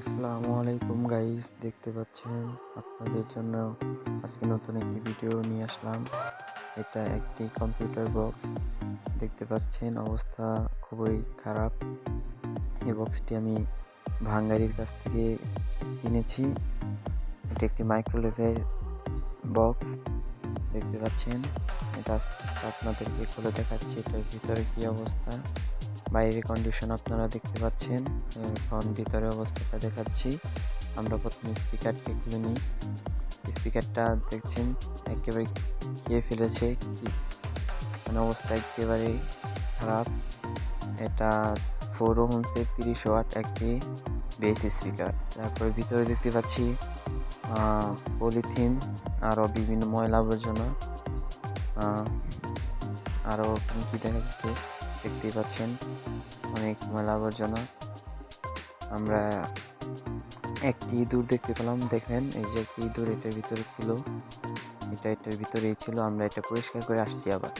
আসসালামু আলাইকুম গাইস দেখতে পাচ্ছেন, আপনাদের জন্য আজকে নতুন একটি ভিডিও নিয়ে আসলাম। এটা একটি কম্পিউটার বক্স দেখতে পাচ্ছেন, অবস্থা খুবই খারাপ। এই বক্সটি আমি ভাঙ্গারির কাছ থেকে কিনেছি। এটা একটি মাইক্রোওয়েভের বক্স দেখতে পাচ্ছেন, এটা আপনাদেরকে খুলে দেখাচ্ছি, এটার ভিতরে কি অবস্থা। বাইরের কন্ডিশন আপনারা দেখতে পাচ্ছেন। এখন ভিতরে অবস্থাটা দেখাচ্ছি। আমরা প্রথমে স্পিকারটি খুলে নিই। স্পিকারটা দেখছেন, একেবারে খেয়ে ফেলেছে। মানে অবস্থা একেবারে খারাপ। এটা ফোর হোমসের তিরিশ ওয়াট একটি বেস স্পিকার তারপরে ভিতরে দেখতে পাচ্ছি পলিথিন আরও বিভিন্ন ময়লা আবর্জনা। আরও কী দেখা যাচ্ছে? দেখতেই পাচ্ছেন, অনেক ময়লা আবর্জনা। আমরা একটি ইঁদুর দেখতে পেলাম, দেখেন, এই যে একটি ইঁদুর, এটার ভিতরে ছিল। এটা এটার ভিতরেই ছিল, আমরা এটা পরিষ্কার করে আসছি আবার।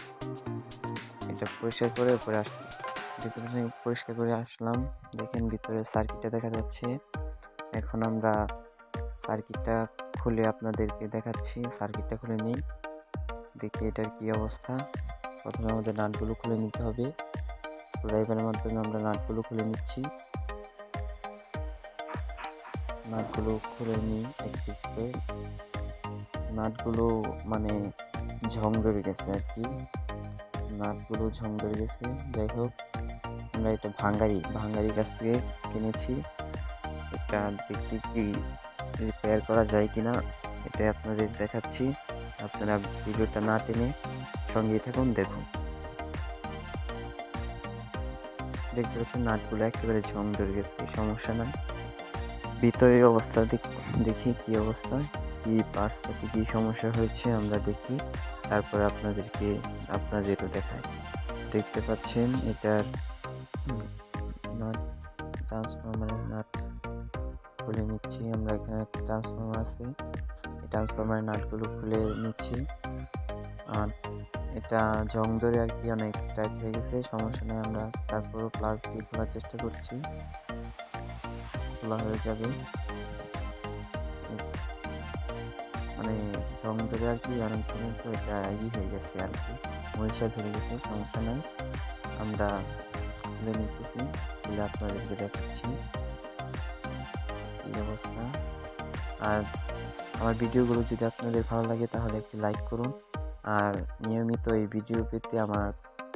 এটা পরিষ্কার করে উপরে আসছি। পাচ্ছেন, পরিষ্কার করে আসলাম। দেখেন, ভিতরে সার্কিটটা দেখা যাচ্ছে। এখন আমরা সার্কিটটা খুলে আপনাদেরকে দেখাচ্ছি। সার্কিটটা খুলে নিই। দেখি এটার কি অবস্থা। প্রথমে আমাদের নাটগুলো খুলে নিতে হবে। স্ক্রুড্রাইভারের মাধ্যমে আমরা নাটগুলো খুলে নিচ্ছি। নাটগুলো খুলে নিই একটু করে নাটগুলো মানে ঝং ধরে গেছে আর কি। নাটগুলো ঝং ধরে গেছে। যাই হোক, আমরা এটা ভাঙ্গারি, ভাঙ্গারির কাছ থেকে কিনেছি। এটা দেখি কি রিপেয়ার করা যায় কি না এটা আপনাদের দেখাচ্ছি। আপনারা ভিডিওটা না টেনে সঙ্গে থাকুন, দেখুন। দেখতে পাচ্ছেন নাটগুলো একেবারে ঝং ধরে গেছে সমস্যা নাই ভিতরের অবস্থা দেখি কি অবস্থা, কি পার্টস পাতি কী সমস্যা হয়েছে, আমরা দেখি। তারপর আপনাদেরকে, আপনাদেরও দেখাই। দেখতে পাচ্ছেন এটার নাট ট্রান্সফরমারের নাট খুলে নিচ্ছি। আমরা এখানে একটা ট্রান্সফরমার আছে। এই ট্রান্সফরমারের নাটগুলো খুলে নিচ্ছি। আর এটা জং ধরে আর কি অনেক টাইট হয়ে গেছে, সমস্যা নেই আমরা তারপরও প্লাস দিয়ে খোলার চেষ্টা করছি। খোলা হয়ে যাবে। মানে জং ধরে আর কি অনেক দিন তো এটা ই হয়ে গেছে আর কি, মরিচা ধরে গেছে, সমস্যা নেই। আমরা খুলে নিতেছি, খুলে আপনাদেরকে দেখাচ্ছি। এই অবস্থা? আর আমার ভিডিওগুলো যদি আপনাদের ভালো লাগে তাহলে একটি লাইক করুন। আর নিয়মিত এই ভিডিও পেতে আমার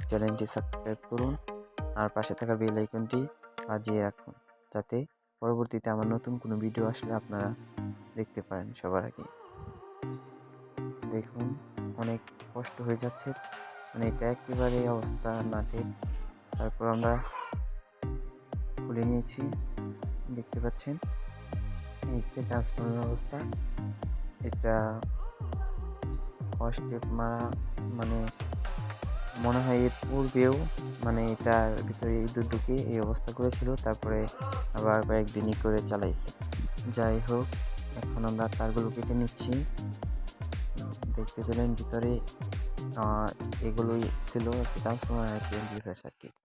চ্যানেলটি সাবস্ক্রাইব করুন। আর পাশে থাকা বেল আইকনটি বাজিয়ে রাখুন। যাতে পরবর্তীতে আমার নতুন কোনো ভিডিও আসলে আপনারা দেখতে পারেন সবার আগে। দেখুন, অনেক কষ্ট হয়ে যাচ্ছে। মানে এটা একেবারে অবস্থা নাটের তারপর আমরা খুলে নিয়েছি। দেখতে পাচ্ছেন? যে ট্রান্সফর্মের অবস্থা এটা স্টেপ মারা মানে মনে হয় এর পূর্বেও মানে এটার ভিতরে ইঁদুর ঢুকে এই অবস্থা করেছিল, তারপরে আবার কয়েকদিনই করে চালাইছে। যাই হোক, এখন আমরা তারগুলো কেটে নিচ্ছি। দেখতে পেলেন ভিতরে এগুলোই ছিল ট্রান্সফর্মার একটি অ্যাম্পলিফায়ার সার্কিট